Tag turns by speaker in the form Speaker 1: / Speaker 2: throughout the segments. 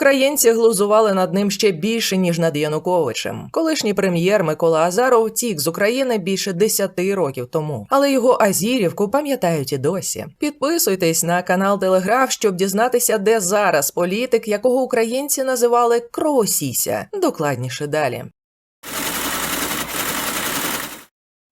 Speaker 1: Українці глузували над ним ще більше ніж над Януковичем. Колишній прем'єр Микола Азаров тік з України більше 10 років тому, але його Азірівку пам'ятають і досі. Підписуйтесь на канал Телеграф, щоб дізнатися, де зараз політик, якого українці називали Кровосіся. Докладніше далі.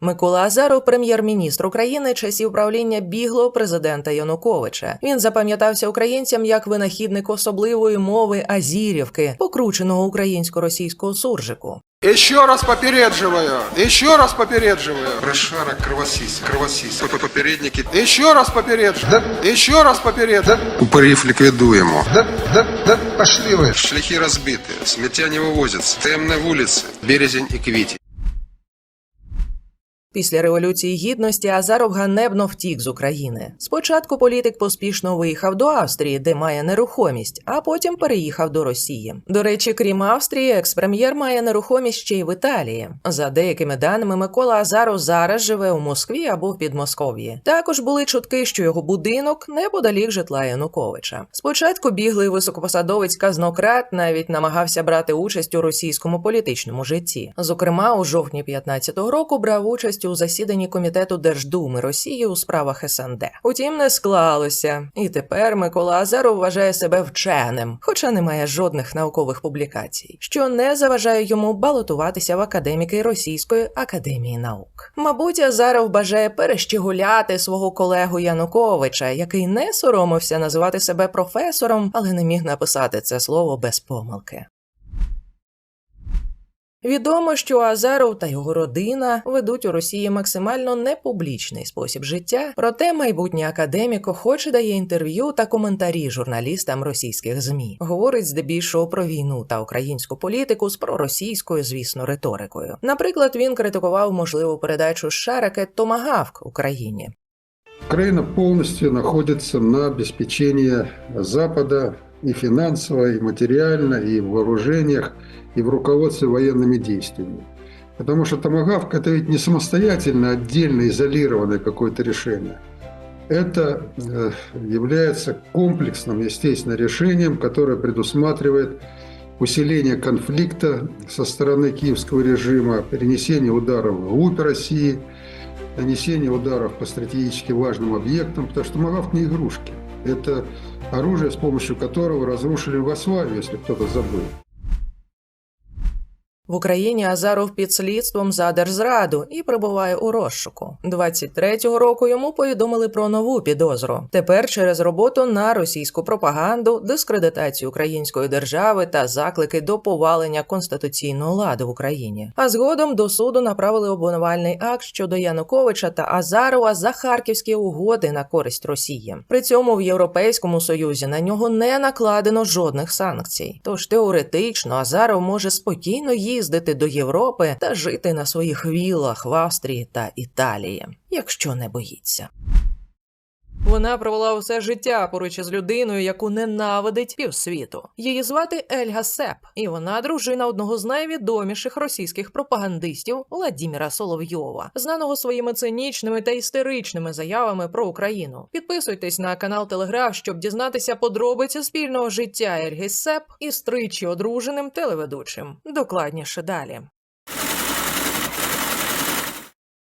Speaker 1: Микола Азаров, прем'єр-міністр України часів правління біглого президента Януковича. Він запам'ятався українцям як винахідник особливої мови Азірівки, покрученого українсько-російського суржику.
Speaker 2: Еще раз попередживаю, еще раз попередживаю,
Speaker 3: Прошарок кровосись, кровосись. Попередники
Speaker 2: еще раз попередживаю, еще раз попередживаю.
Speaker 3: упорів ліквідуємо.
Speaker 4: Да, да, да, пошли вы.
Speaker 3: Шляхи розбиті, сміття не вивозиться. Темні вулиці, березень і квіті.
Speaker 1: Після революції гідності Азаров ганебно втік з України. Спочатку політик поспішно виїхав до Австрії, де має нерухомість, а потім переїхав до Росії. До речі, крім Австрії, експрем'єр має нерухомість ще й в Італії. За деякими даними, Микола Азаров зараз живе у Москві або в Підмосков'ї. Також були чутки, що його будинок неподалік житла Януковича. Спочатку біглий високопосадовець казнократ навіть намагався брати участь у російському політичному житті. Зокрема, у жовтні 15-го року брав участь у засіданні комітету Держдуми Росії у справах СНД. Утім, не склалося, і тепер Микола Азаров вважає себе вченим, хоча не має жодних наукових публікацій, що не заважає йому балотуватися в академіки Російської академії наук. Мабуть, Азаров бажає перещегуляти свого колегу Януковича, який не соромився називати себе професором, але не міг написати це слово без помилки. Відомо, що Азаров та його родина ведуть у Росії максимально непублічний спосіб життя, проте майбутній академік охоче дає інтерв'ю та коментарі журналістам російських змі. Говорить здебільшого про війну та українську політику з проросійською, звісно, риторикою. Наприклад, він критикував можливу передачу США ракет Томагавк Україні.
Speaker 4: Украина полностью находится на обеспечении Запада и финансово, и материально, и в вооружениях, и в руководстве военными действиями. Потому что томагавк – это ведь не самостоятельно, отдельно, изолированное какое-то решение. Это э, является комплексным, естественно, решением, которое предусматривает усиление конфликта со стороны киевского режима, перенесение ударов вглубь России, нанесение ударов по стратегически важным объектам, потому что томагавк не игрушки. Это оружие, с помощью которого разрушили Югославию, если кто-то забыл.
Speaker 1: В Україні Азаров під слідством за держзраду і перебуває у розшуку. 23-го року йому повідомили про нову підозру. Тепер через роботу на російську пропаганду, дискредитацію української держави та заклики до повалення конституційного ладу в Україні. А згодом до суду направили обвинувальний акт щодо Януковича та Азарова за харківські угоди на користь Росії. При цьому в Європейському Союзі на нього не накладено жодних санкцій. Тож теоретично Азаров може спокійно їздити до Європи та жити на своїх вілах в Австрії та Італії, якщо не боїться. Вона провела усе життя поруч із людиною, яку ненавидить півсвіту. Її звати Ельга Сеп, і вона дружина одного з найвідоміших російських пропагандистів Владіміра Соловйова, знаного своїми цинічними та істеричними заявами про Україну. Підписуйтесь на канал Телеграф, щоб дізнатися подробиці спільного життя Ельги Сеп із тричі одруженим телеведучим. Докладніше далі.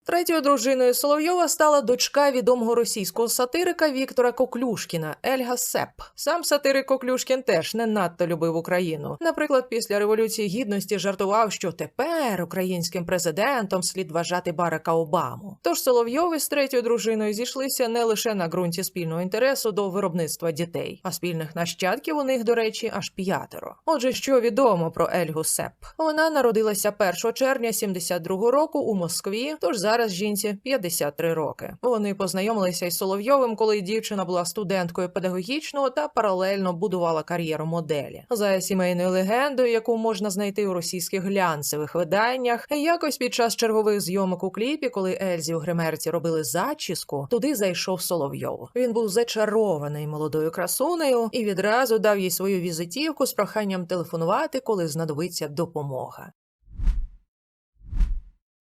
Speaker 1: Третьою дружиною Соловйова стала дочка відомого російського сатирика Віктора Коклюшкіна Ельга Сеп. Сам сатирик Коклюшкін теж не надто любив Україну. Наприклад, після революції гідності жартував, що тепер українським президентом слід вважати Барака Обаму. Тож Соловйов із третьою дружиною зійшлися не лише на ґрунті спільного інтересу до виробництва дітей, а спільних нащадків у них, до речі, аж п'ятеро. Отже, що відомо про Ельгу Сеп? Вона народилася 1 червня 72 року у Москві, тож зараз жінці 53 роки. Вони познайомилися із Соловйовим, коли дівчина була студенткою педагогічного та паралельно будувала кар'єру моделі. За сімейною легендою, яку можна знайти у російських глянцевих виданнях, якось під час чергових зйомок у кліпі, коли Ельзі у гримерці робили зачіску, туди зайшов Соловйов. Він був зачарований молодою красунею і відразу дав їй свою візитівку з проханням телефонувати, коли знадобиться допомога.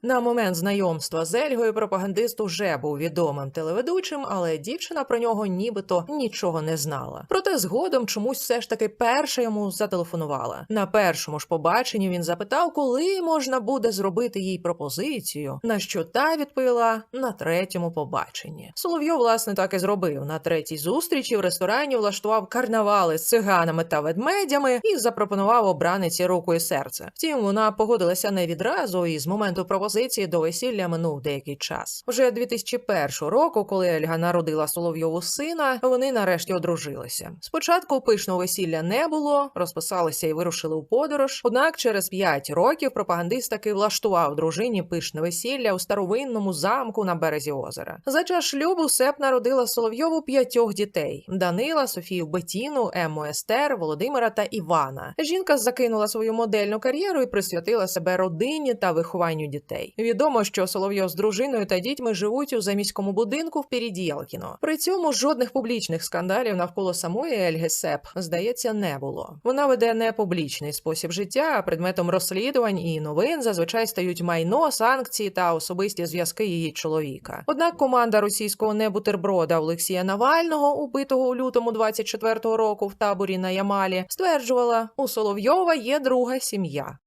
Speaker 1: На момент знайомства з Ельгою пропагандист уже був відомим телеведучим, але дівчина про нього нібито нічого не знала. Проте згодом чомусь все ж таки перша йому зателефонувала. На першому ж побаченні він запитав, коли можна буде зробити їй пропозицію, на що та відповіла на третьому побаченні. Соловйов, власне, так і зробив. На третій зустрічі в ресторані влаштував карнавали з циганами та ведмедями і запропонував обраниці руку і серце. Втім, вона погодилася не відразу, і з моменту пропозиції до весілля минув деякий час. Вже 2001 року, коли Ельга народила Соловйову сина, вони нарешті одружилися. Спочатку пишного весілля не було, розписалися і вирушили у подорож. Однак через 5 років пропагандист таки влаштував дружині пишне весілля у старовинному замку на березі озера. За час шлюбу Сеп народила Соловйову п'ятьох дітей: Данила, Софію Бетіну, Ему Естер, Володимира та Івана. Жінка закинула свою модельну кар'єру і присвятила себе родині та вихованню дітей. Відомо, що Соловйов з дружиною та дітьми живуть у заміському будинку в Переділкіно. При цьому жодних публічних скандалів навколо самої Ельги Сеп, здається, не було. Вона веде не публічний спосіб життя, а предметом розслідувань і новин зазвичай стають майно, санкції та особисті зв'язки її чоловіка. Однак команда російського небутерброда Олексія Навального, убитого у лютому 24-го року в таборі на Ямалі, стверджувала, у Соловйова є друга сім'я.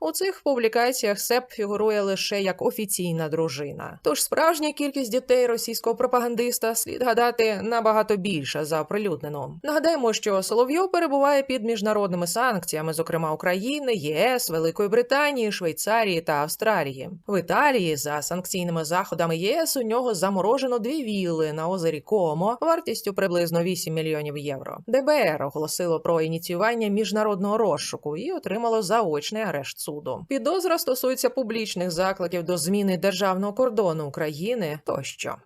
Speaker 1: У цих публікаціях Сеп фігурує лише як офіційна дружина. Тож справжня кількість дітей російського пропагандиста слід гадати набагато більша за оприлюднену. Нагадаємо, що Соловйов перебуває під міжнародними санкціями, зокрема України, ЄС, Великої Британії, Швейцарії та Австралії. В Італії за санкційними заходами ЄС у нього заморожено дві вілли на озері Комо вартістю приблизно 8 мільйонів євро. ДБР оголосило про ініціювання міжнародного розшуку і отримало заочний арешт суду. Підозра стосується публічних закликів до зміни державного кордону України тощо.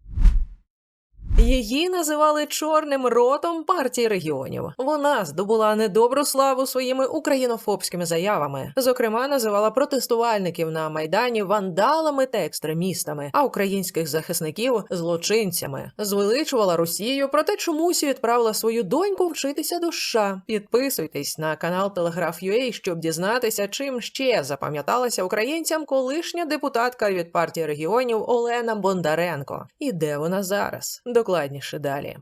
Speaker 1: Її називали чорним ротом партії регіонів. Вона здобула недобру славу своїми українофобськими заявами. Зокрема, називала протестувальників на майдані вандалами та екстремістами, а українських захисників злочинцями. Звеличувала Росію, проте чомусь відправила свою доньку вчитися до США. Підписуйтесь на канал Телеграф.ua, щоб дізнатися, чим ще запам'яталася українцям колишня депутатка від партії регіонів Олена Бондаренко. І де вона зараз? Докладніше далі.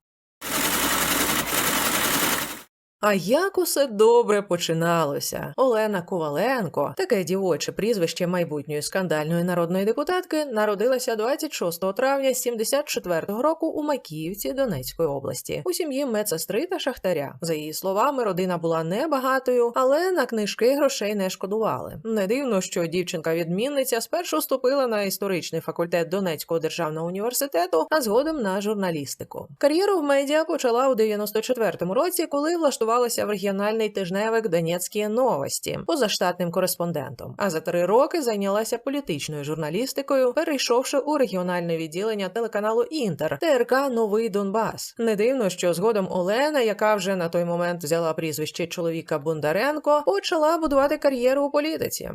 Speaker 1: А як усе добре починалося. Олена Коваленко, таке дівоче прізвище майбутньої скандальної народної депутатки, народилася 26 травня 74-го року у Макіївці Донецької області у сім'ї медсестри та шахтаря. За її словами, родина була небагатою, але на книжки грошей не шкодували. Не дивно, що дівчинка-відмінниця спершу вступила на історичний факультет Донецького державного університету, а згодом на журналістику. Кар'єру в медіа почала у 94-му році, коли влаштувалася в регіональний тижневик Донецькі новості позаштатним кореспондентом. А за три роки зайнялася політичною журналістикою, перейшовши у регіональне відділення телеканалу Інтер ТРК Новий Донбас. Не дивно, що згодом Олена, яка вже на той момент взяла прізвище чоловіка Бондаренко, почала будувати кар'єру у політиці.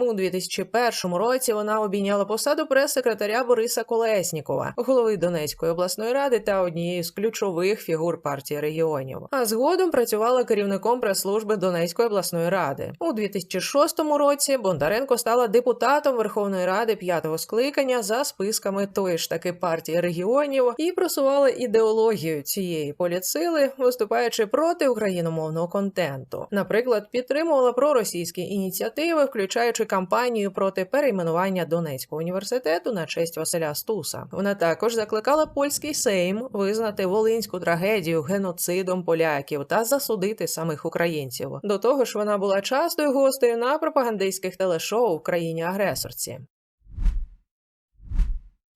Speaker 1: У 2001 році вона обійняла посаду прес-секретаря Бориса Колеснікова, голови Донецької обласної ради та однієї з ключових фігур партії регіонів. А згодом працювала керівником прес-служби Донецької обласної ради. У 2006 році Бондаренко стала депутатом Верховної Ради п'ятого скликання за списками тої ж таки партії регіонів і просувала ідеологію цієї політсили, виступаючи проти україномовного контенту. Наприклад, підтримувала проросійські ініціативи, включаючи кампанію проти перейменування Донецького університету на честь Василя Стуса. Вона також закликала польський сейм визнати волинську трагедію геноцидом поляків та засудити самих українців. До того ж, вона була частою гостею на пропагандистських телешоу в країні агресорці.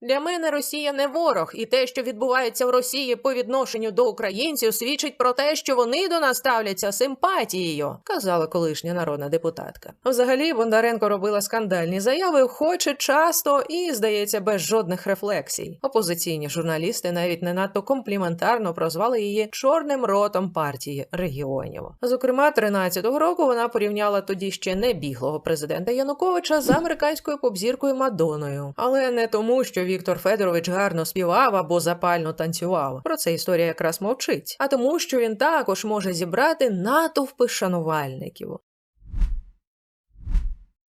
Speaker 1: Для мене Росія не ворог, і те, що відбувається в Росії по відношенню до українців, свідчить про те, що вони до нас ставляться симпатією, казала колишня народна депутатка. Взагалі, Бондаренко робила скандальні заяви, хоче часто і, здається, без жодних рефлексій. Опозиційні журналісти навіть не надто компліментарно прозвали її чорним ротом партії регіонів. Зокрема, 13-го року вона порівняла тоді ще не біглого президента Януковича з американською попзіркою Мадоною, але не тому, що Віктор Федорович гарно співав або запально танцював. Про це історія якраз мовчить, а тому, що він також може зібрати натовпи шанувальників.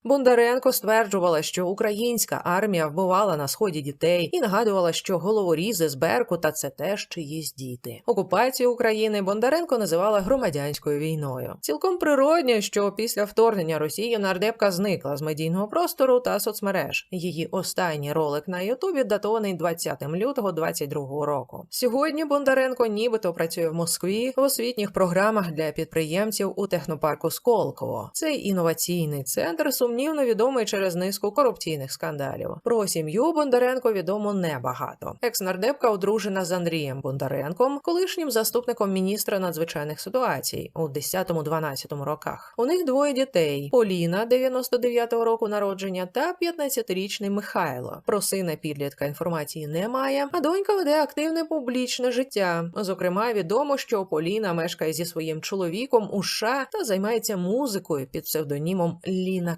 Speaker 1: Бондаренко стверджувала, що українська армія вбивала на сході дітей і нагадувала, що головорізи з Беркута це теж чиїсь діти. Окупацію України Бондаренко називала громадянською війною. Цілком природньо, що після вторгнення Росії нардепка зникла з медійного простору та соцмереж. Її останній ролик на Ютубі датований 20 лютого 22 року. Сьогодні Бондаренко нібито працює в Москві в освітніх програмах для підприємців у технопарку Сколково. Цей інноваційний центр сумнівно відомий через низку корупційних скандалів. Про сім'ю Бондаренко відомо небагато. Екс-нардепка одружена з Андрієм Бондаренком, колишнім заступником міністра надзвичайних ситуацій у 10-12 роках. У них двоє дітей: Поліна, 99-го року народження, та 15-річний Михайло. Про сина підлітка інформації немає, а донька веде активне публічне життя. Зокрема, відомо, що Поліна мешкає зі своїм чоловіком у США та займається музикою під псевдонімом Ліна